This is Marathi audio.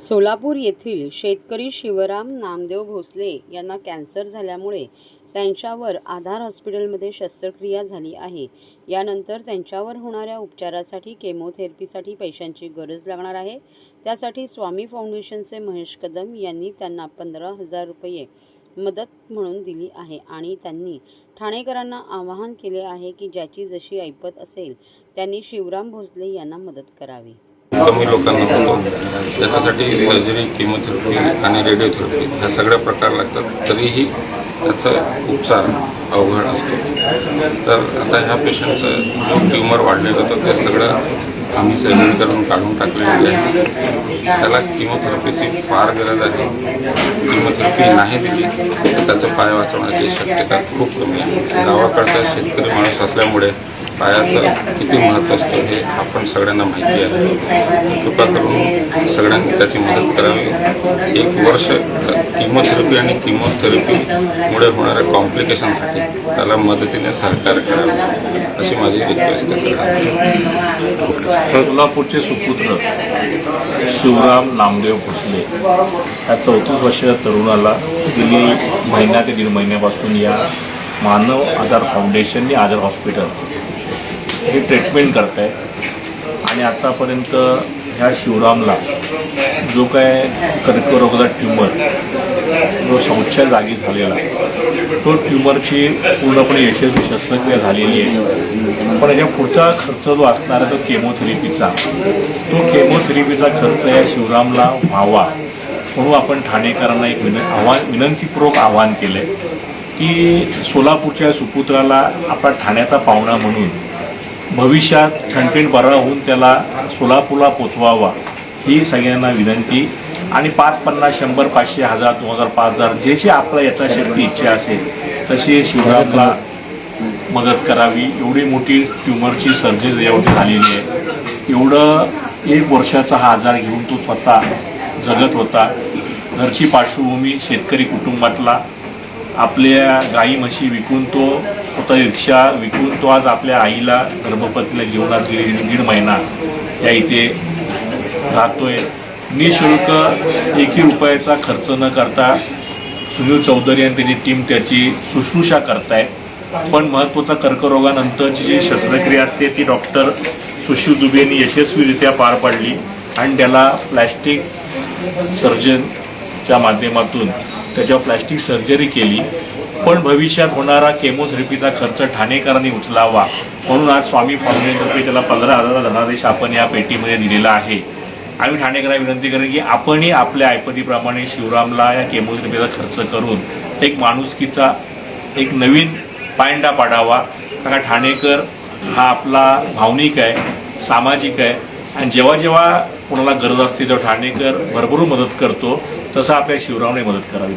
सोलापूर येथील शेतकरी शिवराम नामदेव भोसले यांना कॅन्सर झाल्यामुळे त्यांच्यावर आधार हॉस्पिटलमध्ये शस्त्रक्रिया झाली आहे. यानंतर त्यांच्यावर होणाऱ्या उपचारासाठी केमोथेरपीसाठी पैशांची गरज लागणार आहे. त्यासाठी स्वामी फाउंडेशनचे महेश कदम यांनी त्यांना पंधरा हजार रुपये मदत म्हणून दिली आहे आणि त्यांनी ठाणेकरांना आवाहन केले आहे की ज्याची जशी ऐपत असेल त्यांनी शिवराम भोसले यांना मदत करावी. कमी लोकांना त्याच्यासाठी सर्जरी किमोथेरपी आणि रेडिओथेरपी ह्या सगळ्या प्रकार लागतात. तरीही त्याचा उपचार अवघड असतो. तर आता ह्या पेशंटचं जो ट्युमर वाढलेलं होतं ते सगळं आम्ही सर्जरी करून काढून टाकलेली आहे. त्याला किमोथेरपीची फार गरज आहे. किमोथेरपी नाही दिली त्याचं पाय वाचवण्याची शक्यता खूप कमी आहे. गावाकडचा शेतकरी माणूस असल्यामुळे पायाचं किती महत्त्व असतं? आपण सगळ्यांना माहिती आहे. कृपा करून सगळ्यांनी त्याची मदत करावी. एक वर्ष किमोथेरपी आणि किमोथेरपीमुळे होणाऱ्या कॉम्प्लिकेशनसाठी त्याला मदतीने सहकार्य करावे अशी माझी रिक्वेस्ट आहे सगळ्यांना. सोलापूरचे सुपुत्र शिवराम नामदेव भोसले या चौतीस वर्षाच्या तरुणाला गेली महिना ते दीड महिन्यापासून या मानव आजार फाउंडेशन आणि आजार हॉस्पिटल हे ट्रीटमेंट करत आहे आणि आतापर्यंत ह्या शिवरामला जो काय कर्करोगाचा ट्यूमर जो शौच्या जागी झालेला तो ट्युमरची पूर्णपणे यशस्वी शस्त्रक्रिया झालेली आहे. पण याच्या पुढचा खर्च जो असणार आहे तो केमोथेरपीचा तो केमोथेरपीचा खर्च या शिवरामला व्हावा म्हणून आपण ठाणेकरांना एक विन आव्हान विनंतीपूर्वक आवाहन केलं आहे की सोलापूरच्या सुपुत्राला आपला ठाण्याचा पाहुणा म्हणून भविष्यात ठणठण बरा होऊन त्याला सोलापूरला पोचवावा ही सगळ्यांना विनंती. आणि पाच पन्नास शंभर पाचशे हजार दोन हजार पाच हजार जे जे आपल्या यथाशक्ती इच्छा असेल तशी शिवरामला मदत करावी. एवढी मोठी ट्युमरची सर्जरी यावरती झालेली आहे. एवढं एक वर्षाचा हा आजार घेऊन तो स्वतः जगत होता. घरची पार्श्वभूमी शेतकरी कुटुंबातला आपल्या गाई म्हशी विकून तो स्वतः रिक्षा विकून तो आज आपल्या आईला गर्भपतीला जीवनात आज गेली दीड महिना. या इथे राहतोय. निशुल्क एकही रुपयाचा खर्च न करता सुनील चौधरी आणि त्यांची टीम त्याची शुश्रूषा करताय. पण महत्त्वाचा कर्करोगानंतरची जी शस्त्रक्रिया असते ती डॉक्टर सुशील दुबे यांनी यशस्वीरित्या पार पाडली आणि त्याला प्लॅस्टिक सर्जनच्या माध्यमातून त्याच्यावर प्लॅस्टिक सर्जरी केली. पण भविष्यात होणारा केमोथेरपीचा खर्च ठाणेकरांनी उचलावा. म्हणून आज स्वामी फाउंडेशनतर्फे त्याला पंधरा हजार धनादेश आपण या पेटीमध्ये दिलेला आहे. आम्ही ठाणेकरांना विनंती करेन की आपणही आपल्या ऐपतीप्रमाणे शिवरामला या केमोथेरपीचा खर्च करून एक माणुसकीचा एक नवीन पायंडा पाडावा. कारण ठाणेकर हा आपला भावनिक आहे सामाजिक आहे. आणि जेव्हा जेव्हा कोणाला गरज असते तेव्हा ठाणेकर भरभरून मदत करतो. तसं आपल्या शिवरामने मदत करावी.